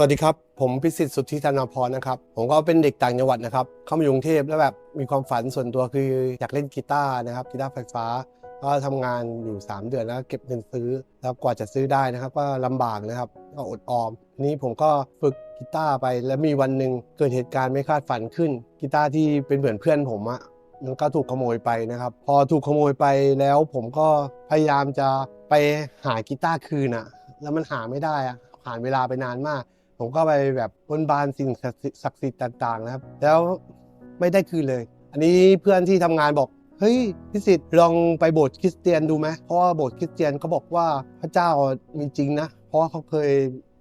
สวัสดีครับ ผมพิสิทธิ์สุทธิธนาพรนะครับ ผมก็เป็นเด็กต่างจังหวัดนะครับ เข้ามาอยู่กรุงเทพแล้วแบบมีความฝันส่วนตัวคืออยากเล่นกีตาร์นะครับกีตาร์ไฟฟ้า ก็ทำงานอยู่ 3 เดือนแล้วเก็บเงินซื้อ แล้วกว่าจะซื้อได้นะครับ ก็ลำบากนะครับก็อดออม นี้ผมก็ฝึกกีตาร์ไปแล้วมีวันหนึ่งเกิดเหตุการณ์ไม่คาดฝันขึ้นกีตาร์ที่เป็นเหมือนเพื่อนผมอะมันก็ถูกขโมยไปนะครับ พอถูกขโมยไปแล้วผมก็พยายามจะไปหากีตาร์คืนอะแล้วมันหาไม่ได้อะผ่านเวลาไปนานมาก ผมก็ไปแบบบนบานสิ่งศักดิ์สิทธิ์ต่างๆนะครับ แล้วไม่ได้คืนเลย อันนี้เพื่อนที่ทำงานบอกเฮ้ยพิสิทธิ์ลองไปโบสถ์คริสเตียนดูไหมเพราะว่าโบสถ์คริสเตียนเขาบอกว่าพระเจ้ามีจริงนะ เพราะว่าเขาเคย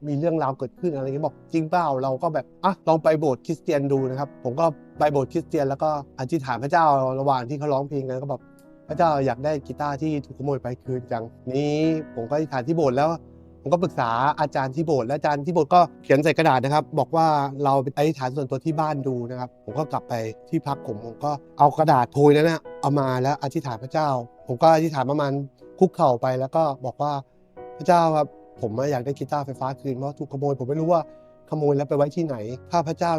มีเรื่องราวเกิดขึ้นอะไรเงี้ยบอกจริงเปล่าเราก็แบบอะลองไปโบสถ์คริสเตียนดูนะครับ ผมก็ไปโบสถ์คริสเตียนแล้วก็อธิษฐานพระเจ้าระหว่างที่เขาร้องเพลงกันก็แบบพระเจ้าอยากได้กีตาร์ที่ถูกขโมยไปคืนจังนี้ผมก็อธิษฐานที่โบสถ์แล้ว ผมก็ปรึกษาอาจารย์ที่โบสถ์และอาจารย์ที่โบสถ์ก็เขียนใส่กระดาษนะครับ บอกว่าเราไปอธิษฐานส่วนตัวที่บ้านดูนะครับ ผมก็กลับไปที่พักผมผมก็เอากระดาษโพยนั้นนะเอามาแล้วอธิษฐานพระเจ้า ผมก็อธิษฐานประมาณคุกเข่าไปแล้วก็บอกว่าพระเจ้าครับผมอยากได้กีตาร์ไฟฟ้าคืนเพราะถูกขโมยผมไม่รู้ว่าขโมยแล้วไปไว้ที่ไหน ถ้าพระเจ้า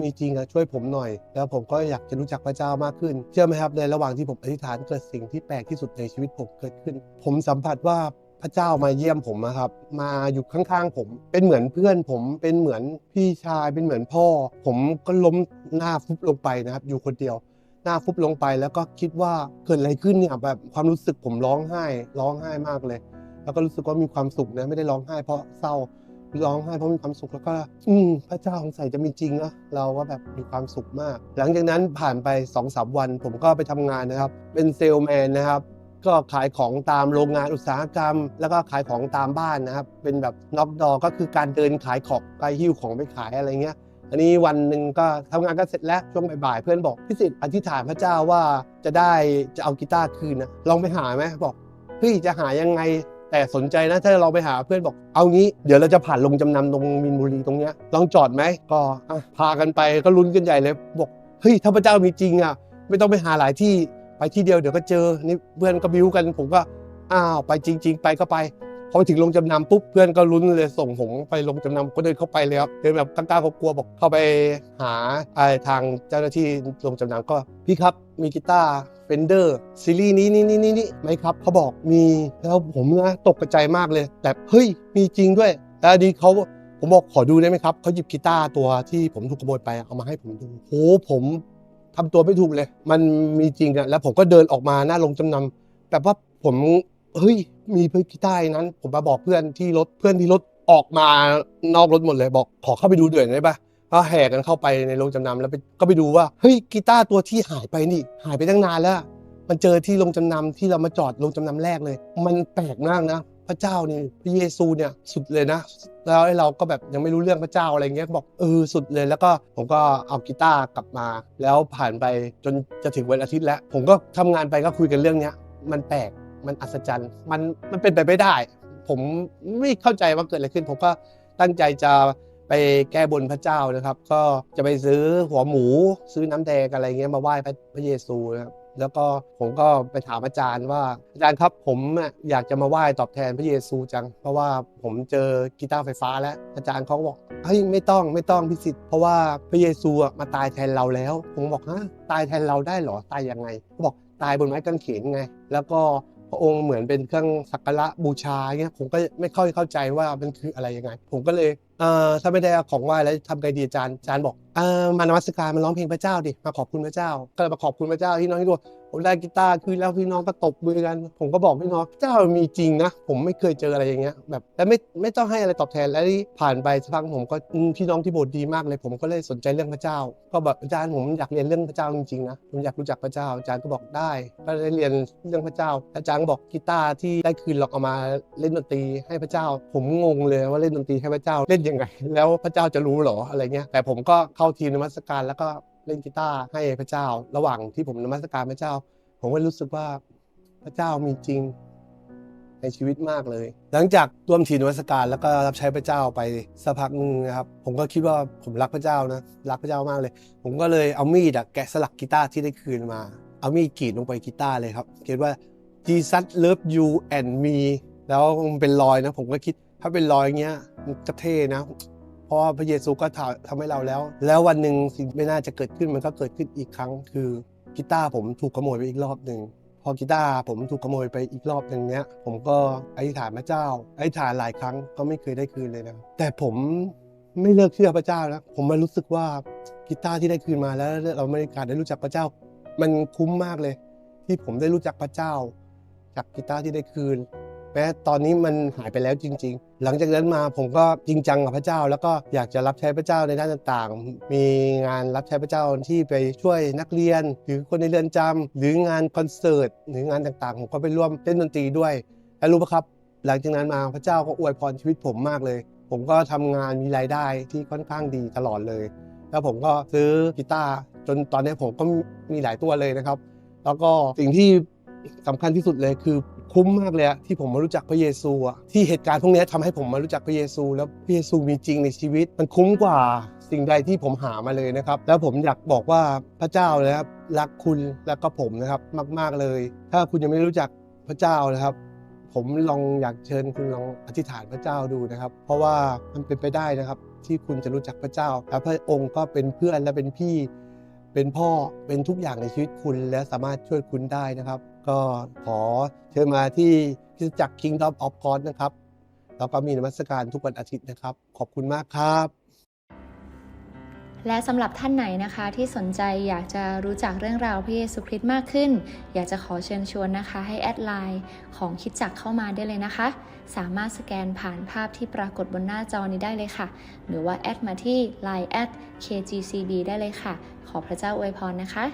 มีจริงอะช่วยผมหน่อย แล้วผมก็อยากจะรู้จักพระเจ้ามากขึ้น เชื่อไหมครับในระหว่างที่ผมอธิษฐานเกิดสิ่งที่แปลกที่สุดในชีวิตผมเกิดขึ้น ผมสัมผัสว่า พระเจ้ามาเยี่ยมผมนะครับ มาอยู่ข้างๆผม เป็นเหมือนเพื่อนผม เป็นเหมือนพี่ชาย เป็นเหมือนพ่อ ผมก็ล้มหน้าฟุบลงไปนะครับ อยู่คนเดียว หน้าฟุบลงไปแล้วก็คิดว่าเกิดอะไรขึ้นเนี่ยแบบความรู้สึกผมร้องไห้ ร้องไห้มากเลย แล้วก็รู้สึกว่ามีความสุขนะไม่ได้ร้องไห้เพราะเศร้าร้องไห้เพราะมีความสุขแล้วก็ อืมพระเจ้าสงสัยจะมีจริงนะเราก็แบบมีความสุขมาก หลังจากนั้นผ่านไป2อสวัน ผมก็ไปทำงานนะครับ เป็นเซลแมนนะครับ ก็ขายของตามโรงงานอุตสาหกรรม แล้วก็ขายของตามบ้านนะครับ เป็นแบบน็อกดอก็คือการเดินขายของไปหิ้วของไปขายอะไรเงี้ยอันนี้วันหนึ่งก็ทำงานก็เสร็จแล้วช่วงบ่ายๆเพื่อนบอกพี่สิทธิ์อธิษฐานพระเจ้าว่าจะได้จะเอากีตาร์คืนนะลองไปหาไหมบอกเฮ้ยจะหายังไงแต่สนใจนะถ้าเราไปหาเพื่อนบอกเอางี้เดี๋ยวเราจะผ่านลงจำนำตรงมินบุรีตรงเนี้ยลองจอดไหมก็พากันไปก็ลุ้นกันใหญ่เลยบอกเฮ้ยถ้าพระเจ้ามีจริงอะไม่ต้องไปหาหลายที่ ไปที่เดียวเดี๋ยวก็เจอนี่เพื่อนก็บิ้วกัน ผมก็อ้าวไปจริง ๆ ไปก็ไปพอไปถึงลงจำนำปุ๊บเพื่อนก็ลุ้นเลยส่งผมไปลงจำนำก็เดินเข้าไปเลยครับเดินแบบกล้าๆกลัวๆบอกเข้าไปหาไอ้ทางเจ้าหน้าที่ลงจำนำก็พี่ครับมีกีตาร์เฟนเดอร์ซีรีส์นี้นี่นี่นี่นี่ไหมครับเขาบอกมีแล้วผมนะตกใจมากเลย แต่เฮ้ยมีจริงด้วยแล้วอันนี้เขาผมบอกขอดูได้ไหมครับเขาหยิบกีตาร์ตัวที่ผมถูกขโมยไปเอามาให้ผมดูโหผม ทำตัวไม่ถูกเลย มันมีจริงอะแล้วผมก็เดินออกมาหน้าลงจำนำแบบว่าผมเฮ้ยมีเพื่อนกีตาร์นั้น ผมมาบอกเพื่อนที่รถเพื่อนที่รถออกมานอกรถหมดเลยบอกขอเข้าไปดูเดือนได้ปะก็แห่กันเข้าไปในโรงจำนำแล้วก็ไปดูว่าเฮ้ยกีตาร์ตัวที่หายไปนี่ หายไปตั้งนานแล้ว มันเจอที่โรงจำนำที่เรามาจอดโรงจำนำแรกเลย มันแปลกมากนะ พระเจ้านี่พระเยซูเนี่ยสุดเลยนะ แล้วไอ้เราก็แบบยังไม่รู้เรื่องพระเจ้าอะไรเงี้ยบอกเออสุดเลยแล้วก็ผมก็เอากีตาร์กลับมา แล้วผ่านไปจนจะถึงวันอาทิตย์แล้ว ผมก็ทำงานไปก็คุยกันเรื่องเนี้ยมันแปลกมันอัศจรรย์มันมันเป็นไปไม่ได้ ผมไม่เข้าใจว่าเกิดอะไรขึ้น ผมก็ตั้งใจจะไปแก้บนพระเจ้านะครับ ก็จะไปซื้อหัวหมู ซื้อน้ำแดงอะไรเงี้ยมาไหว้พระพระเยซูนะครับ แล้วก็ผมก็ไปถามอาจารย์ว่าอาจารย์ครับผมอยากจะมาไหว้ตอบแทนพระเยซูจัง เพราะว่าผมเจอกีตาร์ไฟฟ้าแล้ว อาจารย์เขาก็บอกเฮ้ยไม่ต้องไม่ต้องพิสิทธิ์เพราะว่าพระเยซูมาตายแทนเราแล้ว ผมบอกฮะตายแทนเราได้หรอตายยังไงเขาบอกตายบนไม้กางเขนไง แล้วก็พระองค์เหมือนเป็นเครื่องสักการะบูชาเงี้ยผมก็ไม่ค่อยเข้าใจว่ามันคืออะไรยังไง ผมก็เลยเอ่อถ้าไม่ได้เอาของไหว้แล้วทำไงดีอาจารย์อาจารย์บอก เอ่อมานมัสการมาร้องเพลงพระเจ้าดิมาขอบคุณพระเจ้า ก็เลยมาขอบคุณพระเจ้าที่น้องที่ดูผมได้กีตาร์คืนแล้วพี่น้องก็ตบมือกัน ผมก็บอกพี่น้องเจ้ามีจริงนะผมไม่เคยเจออะไรอย่างเงี้ยแบบแล้วไม่ไม่ต้องให้อะไรตอบแทนแล้วที่ผ่านไปสักพักผมก็พี่น้องที่โบสถ์ดีมากเลย ผมก็เลยสนใจเรื่องพระเจ้า ก็แบบอาจารย์ผมอยากเรียนเรื่องพระเจ้าจริงๆนะผมอยากรู้จักพระเจ้าอาจารย์ก็บอกได้ก็ได้เรียนเรื่องพระเจ้า อาจารย์บอกกีตาร์ที่ได้คืนเราเอามาเล่นดนตรีให้พระเจ้า ผมงงเลยว่าเล่นดนตรีให้พระเจ้าเล่นยังไง แล้วพระเจ้าจะรู้หรออะไรเงี้ยแต่ผมก็เข้าทีมนมัสการแล้วก็เล่นกีตาร์ให้พระเจ้า ระหว่างที่ผมนมัสการพระเจ้า ผมก็รู้สึกว่าพระเจ้ามีจริงในชีวิตมากเลย หลังจากร่วมทีมนมัสการแล้วก็รับใช้พระเจ้าไปสักพักหนึงนะครับผมก็คิดว่าผมรักพระเจ้านะรักพระเจ้ามากเลย ผมก็เลยเอามีดอะแกะสลักกีตาร์ที่ได้คืนมา เอามีดกรีดลงไปกีตาร์เลยครับเขียนว่า Jesus love you and me แล้วมันเป็นรอยนะ ผมก็คิดถ้าเป็นรอยอย่างเงี้ยมันก็เท่นะ เพราะพระเยซูก็ทำให้เราแล้ว แล้ววันหนึ่งสิ่งไม่น่าจะเกิดขึ้นมันก็เกิดขึ้นอีกครั้ง คือกีตาร์ผมถูกขโมยไปอีกรอบหนึ่งพอกีตาร์ผมถูกขโมยไปอีกรอบหนึ่งเนี้ยผมก็อธิษฐานพระเจ้าอธิษฐานหลายครั้งก็ไม่เคยได้คืนเลยนะแต่ผมไม่เลิกเชื่อพระเจ้านะผมมารู้สึกว่ากีตาร์ที่ได้คืนมาแล้วเราไม่ได้การได้รู้จักพระเจ้า มันคุ้มมากเลย ที่ผมได้รู้จักพระเจ้า จากกีตาร์ที่ได้คืน แม้ตอนนี้มันหายไปแล้วจริง ๆ หลังจากนั้นมาผมก็จริงจังกับพระเจ้า แล้วก็อยากจะรับใช้พระเจ้าในด้านต่างๆ มีงานรับใช้พระเจ้าที่ไปช่วยนักเรียน หรือคนในเรือนจำหรืองานคอนเสิร์ตหรืองานต่างๆผมก็ไปร่วมเล่นดนตรีด้วยและรู้ปะครับ หลังจากนั้นมาพระเจ้าก็อวยพรชีวิตผมมากเลย ผมก็ทำงานมีรายได้ที่ค่อนข้างดีตลอดเลย แล้วผมก็ซื้อกีตาร์จนตอนนี้ผมก็มีหลายตัวเลยนะครับ แล้วก็สิ่งที่สำคัญที่สุดเลยคือ คุ้มมากเลยอะที่ผมมารู้จักพระเยซูอะที่เหตุการณ์พวกนี้ทำให้ผมมารู้จักพระเยซู แล้วพระเยซูมีจริงในชีวิต มันคุ้มกว่าสิ่งใดที่ผมหามาเลยนะครับ แล้วผมอยากบอกว่าพระเจ้านะครับรักคุณแล้วก็ผมนะครับมาก ๆเลย ถ้าคุณยังไม่รู้จักพระเจ้านะครับ ผมลองอยากเชิญคุณลองอธิษฐานพระเจ้าดูนะครับ เพราะว่ามันเป็นไปได้นะครับ ที่คุณจะรู้จักพระเจ้าและพระองค์ก็เป็นเพื่อนและเป็นพี่ เป็นพ่อเป็นทุกอย่างในชีวิตคุณ และสามารถช่วยคุณได้นะครับ ก็ขอเชิญมาที่คริสตจักร Kingdom of God นะครับ แล้วก็มีนมัสการทุกวันอาทิตย์นะครับ ขอบคุณมากครับ และสำหรับท่านไหนนะคะที่สนใจอยากจะรู้จักเรื่องราวพระเยซูคริสต์มากขึ้น อยากจะขอเชิญชวนนะคะ ให้แอดไลน์ของคิดจักเข้ามาได้เลยนะคะ สามารถสแกนผ่านภาพที่ปรากฏบนหน้าจอนี้ได้เลยค่ะ หรือว่าแอดมาที่ line at kgcb ได้เลยค่ะ ขอพระเจ้าอวยพรนะคะ